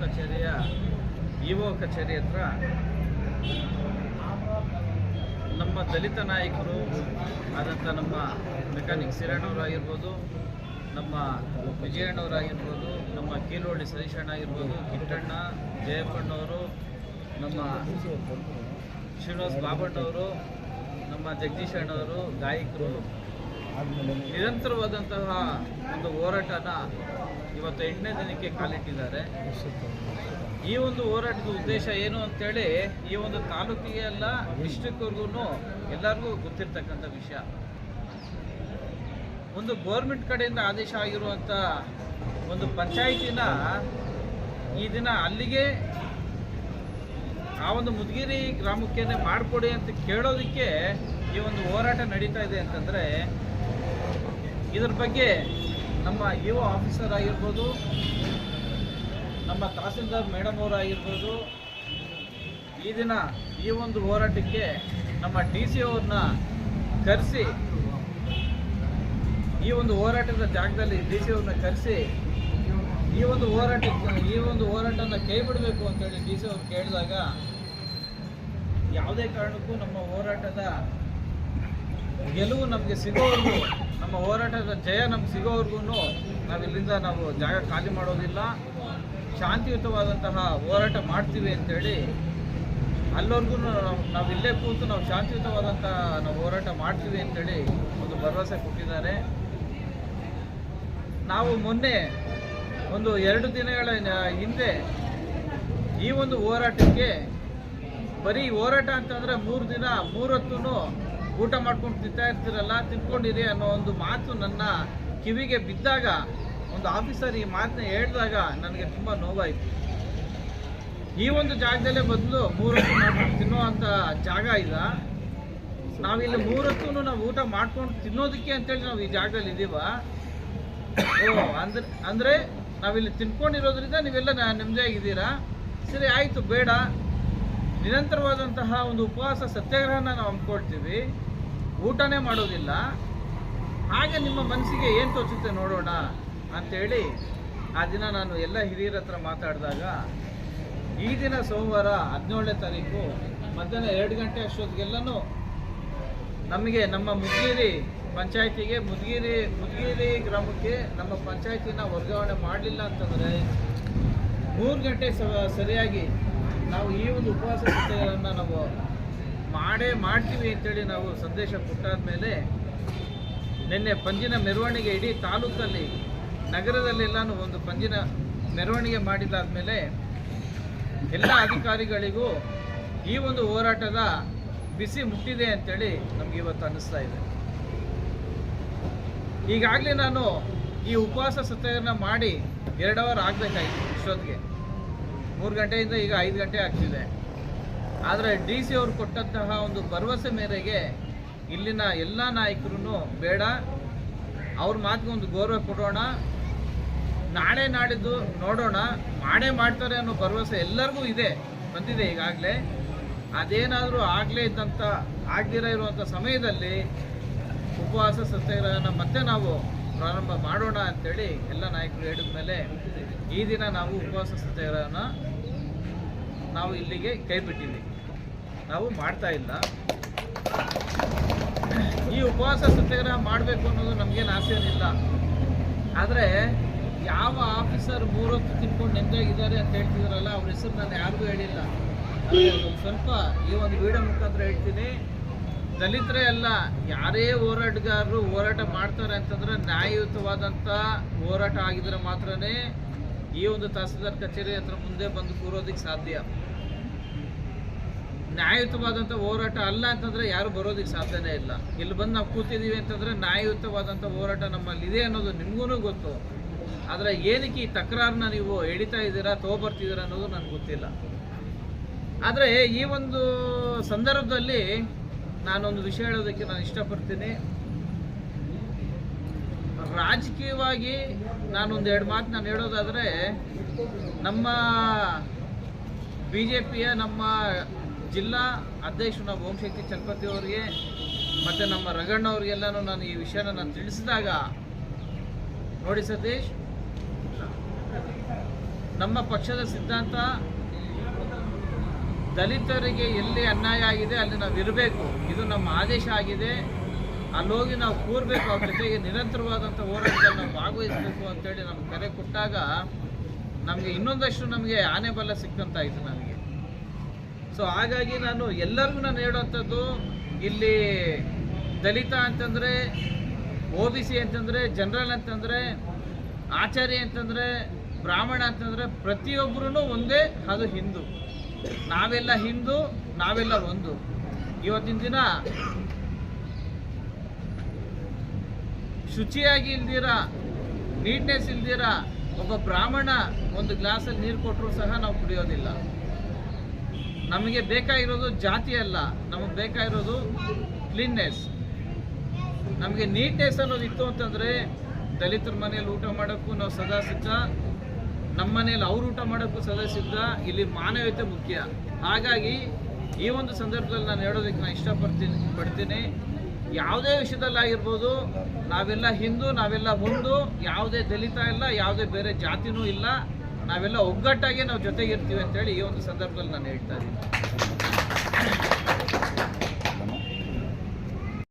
ಕಚೇರಿಯ E O ಕಚೇರಿ ಹತ್ರ ನಮ್ಮ ದಲಿತ ನಾಯಕರು ಆದಂಥ ನಮ್ಮ ಮೆಕ್ಯಾನಿಕ್ ಸಿರಣ್ಣವರಾಗಿರ್ಬೋದು ನಮ್ಮ ವಿಜಯಣ್ಣವರಾಗಿರ್ಬೋದು ನಮ್ಮ ಕೀಲೋಳ್ಳಿ ಸತೀಶಣ್ಣ ಆಗಿರ್ಬೋದು, ಕಿಟ್ಟಣ್ಣ ಜಯಪ್ಪಣ್ಣವರು ನಮ್ಮ ಶ್ರೀನಿವಾಸ್ ಬಾಬಣ್ಣವರು ನಮ್ಮ ಜಗದೀಶ್ ಅಣ್ಣವರು ಗಾಯಕರು, ನಿರಂತರವಾದಂತಹ ಒಂದು ಹೋರಾಟನ ಇವತ್ತು ಎಂಟನೇ ದಿನಕ್ಕೆ ಕಾಲಿಟ್ಟಿದ್ದಾರೆ ಈ ಒಂದು ಹೋರಾಟದ ಉದ್ದೇಶ ಏನು ಅಂತೇಳಿ ಈ ಒಂದು ತಾಲೂಕಿಗೆ ಎಲ್ಲ ಡಿಸ್ಟ್ರಿಕ್ಟ್ವರೆಗೂ ಎಲ್ಲರಿಗೂ ಗೊತ್ತಿರ್ತಕ್ಕಂಥ ವಿಷಯ. ಒಂದು ಗೋರ್ಮೆಂಟ್ ಕಡೆಯಿಂದ ಆದೇಶ ಆಗಿರುವಂಥ ಒಂದು ಪಂಚಾಯಿತಿನ ಈ ದಿನ ಅಲ್ಲಿಗೆ ಆ ಒಂದು ಮುದ್ಗಿರಿ ಗ್ರಾಮಕ್ಕೇನೆ ಮಾಡಿಕೊಡಿ ಅಂತ ಕೇಳೋದಕ್ಕೆ ಈ ಒಂದು ಹೋರಾಟ ನಡೀತಾ ಇದೆ ಅಂತಂದರೆ ಇದ್ರ ಬಗ್ಗೆ ನಮ್ಮ ಇ ಒ ಆಫೀಸರ್ ಆಗಿರ್ಬೋದು, ನಮ್ಮ ತಹಸೀಲ್ದಾರ್ ಮೇಡಮ್ ಅವರಾಗಿರ್ಬೋದು ಈ ದಿನ ಈ ಒಂದು ಹೋರಾಟಕ್ಕೆ ನಮ್ಮ ಡಿ ಸಿ ಅವ್ರನ್ನ ಕರೆಸಿ, ಈ ಒಂದು ಹೋರಾಟದ ಜಾಗದಲ್ಲಿ ಡಿ ಸಿ ಅವ್ರನ್ನ ಕರೆಸಿ, ಈ ಒಂದು ಹೋರಾಟಕ್ಕೆ, ಈ ಒಂದು ಹೋರಾಟನ ಕೈ ಬಿಡಬೇಕು ಅಂತೇಳಿ ಡಿ ಸಿ ಅವ್ರು ಕೇಳಿದಾಗ, ಯಾವುದೇ ಕಾರಣಕ್ಕೂ ನಮ್ಮ ಹೋರಾಟದ ಗೆಲುವು ನಮಗೆ ಸಿಗೋವರೆಗೂ, ನಮ್ಮ ಹೋರಾಟದ ಜಯ ನಮ್ಗೆ ಸಿಗೋವರೆಗೂ ನಾವು ಇಲ್ಲಿಂದ ನಾವು ಜಾಗ ಖಾಲಿ ಮಾಡೋದಿಲ್ಲ. ಶಾಂತಿಯುತವಾದಂತಹ ಹೋರಾಟ ಮಾಡ್ತೀವಿ ಅಂತೇಳಿ ಅಲ್ಲಿವರೆಗೂ ನಾವು ಇಲ್ಲೇ ಕೂತು ನಾವು ಶಾಂತಿಯುತವಾದಂತಹ ನಾವು ಹೋರಾಟ ಮಾಡ್ತೀವಿ ಅಂತೇಳಿ ಒಂದು ಭರವಸೆ ಕೊಟ್ಟಿದ್ದಾರೆ. ನಾವು ಮೊನ್ನೆ ಒಂದು ಎರಡು ದಿನಗಳ ಹಿಂದೆ ಈ ಒಂದು ಹೋರಾಟಕ್ಕೆ ಬರೀ ಹೋರಾಟ ಅಂತಂದರೆ ಮೂರು ದಿನ ಮೂರೊತ್ತು ಊಟ ಮಾಡ್ಕೊಂಡು ತಿಂತಾ ಇರ್ತೀರಲ್ಲ, ತಿನ್ಕೊಂಡಿರಿ ಅನ್ನೋ ಒಂದು ಮಾತು ನನ್ನ ಕಿವಿಗೆ ಬಿದ್ದಾಗ, ಒಂದು ಆಫೀಸರ್ ಈ ಮಾತನ್ನ ಹೇಳಿದಾಗ ನನಗೆ ತುಂಬ ನೋವಾಯಿತು. ಈ ಒಂದು ಜಾಗದಲ್ಲೇ ಬದಲು ಮೂರೊತ್ತು ಮಾಡ್ಕೊಂಡು ತಿನ್ನೋ ಅಂತ ಜಾಗ ಇಲ್ಲ. ನಾವಿಲ್ಲಿ ಮೂರೊತ್ತು ನಾವು ಊಟ ಮಾಡ್ಕೊಂಡು ತಿನ್ನೋದಕ್ಕೆ ಅಂತೇಳಿ ನಾವು ಈ ಜಾಗದಲ್ಲಿ ಇದೀವ. ಓ, ಅಂದ್ರೆ, ಅಂದರೆ ನಾವಿಲ್ಲಿ ತಿನ್ಕೊಂಡಿರೋದ್ರಿಂದ ನೀವೆಲ್ಲ ನೆಮ್ಮದಿಯಾಗಿದ್ದೀರಾ? ಸರಿ, ಆಯಿತು, ಬೇಡ. ನಿರಂತರವಾದಂತಹ ಒಂದು ಉಪವಾಸ ಸತ್ಯಾಗ್ರಹನ ನಾವು ಹಮ್ಮಿಕೊಳ್ತೀವಿ. ಊಟನೇ ಮಾಡೋದಿಲ್ಲ. ಹಾಗೆ ನಿಮ್ಮ ಮನಸ್ಸಿಗೆ ಏನು ತೋಚುತ್ತೆ ನೋಡೋಣ ಅಂಥೇಳಿ ಆ ದಿನ ನಾನು ಎಲ್ಲ ಹಿರಿಯರ ಹತ್ರ ಮಾತಾಡಿದಾಗ, ಈ ದಿನ ಸೋಮವಾರ ಹದಿನೇಳನೇ ತಾರೀಕು ಮಧ್ಯಾಹ್ನ ಎರಡು ಗಂಟೆ ಅಷ್ಟೊತ್ತಿಗೆಲ್ಲನೂ ನಮಗೆ ನಮ್ಮ ಮುದ್ಗಿರಿ ಪಂಚಾಯತಿಗೆ, ಮುದ್ಗಿರಿ ಮುದ್ಗಿರಿ ಗ್ರಾಮಕ್ಕೆ ನಮ್ಮ ಪಂಚಾಯತಿನ ವರ್ಗಾವಣೆ ಮಾಡಲಿಲ್ಲ ಅಂತಂದರೆ ಮೂರು ಗಂಟೆ ಸರಿಯಾಗಿ ನಾವು ಈ ಒಂದು ಉಪವಾಸ ನಾವು ಮಾಡೇ ಮಾಡ್ತೀವಿ ಅಂತೇಳಿ ನಾವು ಸಂದೇಶ ಕೊಟ್ಟಾದ ಮೇಲೆ ನಿನ್ನೆ ಪಂಜಿನ ಮೆರವಣಿಗೆ ಇಡೀ ತಾಲೂಕಲ್ಲಿ ನಗರದಲ್ಲೆಲ್ಲಾನು ಒಂದು ಪಂಜಿನ ಮೆರವಣಿಗೆ ಮಾಡಿದಾದ್ಮೇಲೆ ಎಲ್ಲ ಅಧಿಕಾರಿಗಳಿಗೂ ಈ ಒಂದು ಹೋರಾಟದ ಬಿಸಿ ಮುಟ್ಟಿದೆ ಅಂತೇಳಿ ನಮ್ಗೆ ಇವತ್ತು ಅನ್ನಿಸ್ತಾ ಇದೆ. ಈಗಾಗಲೇ ನಾನು ಈ ಉಪವಾಸ ಸತ್ಯಾಗ್ರಹ ಮಾಡಿ ಎರಡು ಅವರ್ ಆಗಬೇಕಾಗಿತ್ತು ಇಷ್ಟೊತ್ತಿಗೆ. ಮೂರು ಗಂಟೆಯಿಂದ ಈಗ ಐದು ಗಂಟೆ ಆಗ್ತಿದೆ. ಆದರೆ ಡಿ ಸಿ ಅವರು ಕೊಟ್ಟಂತಹ ಒಂದು ಭರವಸೆ ಮೇರೆಗೆ ಇಲ್ಲಿನ ಎಲ್ಲ ನಾಯಕರು ಬೇಡ, ಅವ್ರ ಮಾತಿಗೆ ಒಂದು ಗೌರವ ಕೊಡೋಣ, ನಾಳೆ ನಾಡಿದ್ದು ನೋಡೋಣ ಮಾಡೇ ಮಾಡ್ತಾರೆ ಅನ್ನೋ ಭರವಸೆ ಎಲ್ಲರಿಗೂ ಇದೆ, ಬಂದಿದೆ ಈಗಾಗಲೇ. ಅದೇನಾದರೂ ಆಗಲೇ ಇದ್ದಂಥ ಆಗದಿರೋ ಇರುವಂಥ ಸಮಯದಲ್ಲಿ ಉಪವಾಸ ಸತ್ಯಾಗ್ರಹನ ಮತ್ತೆ ನಾವು ಪ್ರಾರಂಭ ಮಾಡೋಣ ಅಂತೇಳಿ ಎಲ್ಲ ನಾಯಕರು ಹೇಳಿದ ಮೇಲೆ ಈ ದಿನ ನಾವು ಉಪವಾಸ ಸತ್ಯಾಗ್ರಹನ ನಾವು ಇಲ್ಲಿಗೆ ಕೈ ನಾವು ಮಾಡ್ತಾ ಇಲ್ಲ. ಈ ಉಪವಾಸ ಸತ್ಯಾಗ್ರಹ ಮಾಡಬೇಕು ಅನ್ನೋದು ನಮಗೇನು ಆಸೆ ಏನಿಲ್ಲ ಆದರೆ ಯಾವ ಆಫೀಸರ್ ಮೂರೊತ್ತು ತಿನ್ಕೊಂಡು ನೆಮ್ಮದಿಯಾಗಿದ್ದಾರೆ ಅಂತ ಹೇಳ್ತಿದಾರಲ್ಲ, ಅವ್ರ ಹೆಸರು ನಾನು ಯಾರಿಗೂ ಹೇಳಿಲ್ಲ. ಸ್ವಲ್ಪ ಈ ಒಂದು ವಿಡಿಯೋ ಮುಖಾಂತರ ಹೇಳ್ತೀನಿ. ದಲಿತರೇ ಅಲ್ಲ, ಯಾರೇ ಹೋರಾಟಗಾರರು ಹೋರಾಟ ಮಾಡ್ತಾರೆ ಅಂತಂದ್ರೆ ನ್ಯಾಯಯುತವಾದಂಥ ಹೋರಾಟ ಆಗಿದ್ರೆ ಮಾತ್ರನೇ ಈ ಒಂದು ತಹಸೀಲ್ದಾರ್ ಕಚೇರಿ ಹತ್ರ ಮುಂದೆ ಬಂದು ಕೂರೋದಕ್ಕೆ ಸಾಧ್ಯ. ನ್ಯಾಯಯುತವಾದಂಥ ಹೋರಾಟ ಅಲ್ಲ ಅಂತಂದರೆ ಯಾರು ಬರೋದಕ್ಕೆ ಸಾಧ್ಯನೇ ಇಲ್ಲ. ಇಲ್ಲಿ ಬಂದು ನಾವು ಕೂತಿದ್ದೀವಿ ಅಂತಂದರೆ ನ್ಯಾಯಯುತವಾದಂಥ ಹೋರಾಟ ನಮ್ಮಲ್ಲಿ ಇದೆ ಅನ್ನೋದು ನಿಮಗೂ ಗೊತ್ತು. ಆದರೆ ಏನಕ್ಕೆ ಈ ತಕರಾರನ್ನ ನೀವು ಎಳಿತಾ ಇದ್ದೀರಾ, ತೊಗೊಬರ್ತಿದ್ದೀರಾ ಅನ್ನೋದು ನನಗೆ ಗೊತ್ತಿಲ್ಲ. ಆದರೆ ಈ ಒಂದು ಸಂದರ್ಭದಲ್ಲಿ ನಾನೊಂದು ವಿಷಯ ಹೇಳೋದಕ್ಕೆ ನಾನು ಇಷ್ಟಪಡ್ತೀನಿ. ರಾಜಕೀಯವಾಗಿ ನಾನೊಂದು ಎರಡು ಮಾತು ನಾನು ಹೇಳೋದಾದರೆ ನಮ್ಮ ಬಿ ಜೆ ಪಿಯ ನಮ್ಮ ಜಿಲ್ಲಾ ಅಧ್ಯಕ್ಷರು ನಮ್ಮ ಓಂಶಕ್ತಿ ಚಲಪತಿ ಅವರಿಗೆ ಮತ್ತು ನಮ್ಮ ರಂಗಣ್ಣ ಅವರಿಗೆಲ್ಲನೂ ನಾನು ಈ ವಿಷಯನ ನಾನು ತಿಳಿಸಿದಾಗ ನೋಡಿ ಸತೀಶ್, ನಮ್ಮ ಪಕ್ಷದ ಸಿದ್ಧಾಂತ ದಲಿತರಿಗೆ ಎಲ್ಲಿ ಅನ್ಯಾಯ ಆಗಿದೆ ಅಲ್ಲಿ ನಾವು ಇರಬೇಕು. ಇದು ನಮ್ಮ ಆದೇಶ ಆಗಿದೆ. ಅಲ್ಲೋಗಿ ನಾವು ಕೂರ್ಬೇಕು. ಅವ್ರ ಜೊತೆಗೆ ನಿರಂತರವಾದಂಥ ಹೋರಾಟದಲ್ಲಿ ನಾವು ಭಾಗವಹಿಸಬೇಕು ಅಂತೇಳಿ ನಮ್ಗೆ ಕರೆ ಕೊಟ್ಟಾಗ ನಮಗೆ ಇನ್ನೊಂದಷ್ಟು ನಮಗೆ ಆನೆ ಬಲ ಸಿಕ್ಕಂತಾಯಿತು ನನಗೆ. ಸೊ ಹಾಗಾಗಿ ನಾನು ಎಲ್ಲರಿಗೂ ನಾನು ಹೇಳುವಂಥದ್ದು, ಇಲ್ಲಿ ದಲಿತ ಅಂತಂದರೆ, ಒ ಬಿ ಸಿ ಅಂತಂದರೆ, ಜನರಲ್ ಅಂತಂದರೆ, ಆಚಾರ್ಯ ಅಂತಂದರೆ, ಬ್ರಾಹ್ಮಣ ಅಂತಂದರೆ ಪ್ರತಿಯೊಬ್ಬರೂ ಒಂದೇ, ಅದು ಹಿಂದೂ. ನಾವೆಲ್ಲ ಹಿಂದೂ, ನಾವೆಲ್ಲ ಒಂದು. ಇವತ್ತಿನ ದಿನ ಶುಚಿಯಾಗಿ ಇಲ್ದಿರ, ನೀಟ್ನೆಸ್ ಇಲ್ದಿರ, ಒಬ್ಬ ಬ್ರಾಹ್ಮಣ ಒಂದು ಗ್ಲಾಸಲ್ಲಿ ನೀರು ಕೊಟ್ಟರು ಸಹ ನಾವು ಕುಡಿಯೋದಿಲ್ಲ. ನಮಗೆ ಬೇಕಾಗಿರೋದು ಜಾತಿ ಅಲ್ಲ, ನಮಗೆ ಬೇಕಾಗಿರೋದು ಕ್ಲೀನ್ನೆಸ್ ನಮಗೆ ನೀಟ್ನೆಸ್ ಅನ್ನೋದು ಇತ್ತು ಅಂತಂದರೆ ದಲಿತರ ಮನೆಯಲ್ಲಿ ಊಟ ಮಾಡೋಕ್ಕೂ ನಾವು ಸದಾ ಸಿದ್ಧ ನಮ್ಮ ಮನೇಲಿ ಅವ್ರು ಊಟ ಮಾಡೋಕ್ಕೂ ಸದಾ ಸಿದ್ಧ ಇಲ್ಲಿ ಮಾನವೀಯತೆ ಮುಖ್ಯ. ಹಾಗಾಗಿ ಈ ಒಂದು ಸಂದರ್ಭದಲ್ಲಿ ನಾನು ಹೇಳೋದಕ್ಕೆ ನಾನು ಇಷ್ಟಪಡ್ತೀನಿ, ಪಡ್ತೀನಿ. ಯಾವುದೇ ವಿಷಯದಲ್ಲಾಗಿರ್ಬೋದು ನಾವೆಲ್ಲ ಹಿಂದೂ, ನಾವೆಲ್ಲ ಒಂದು ಯಾವುದೇ ದಲಿತ ಇಲ್ಲ, ಯಾವುದೇ ಬೇರೆ ಜಾತಿನೂ ಇಲ್ಲ. ನಾವೆಲ್ಲ ಒಗ್ಗಟ್ಟಾಗಿ ನಾವು ಜೊತೆಗಿರ್ತೀವಿ ಅಂತೇಳಿ ಈ ಒಂದು ಸಂದರ್ಭದಲ್ಲಿ ನಾನು ಹೇಳ್ತಾ ಇದ್ದೀನಿ.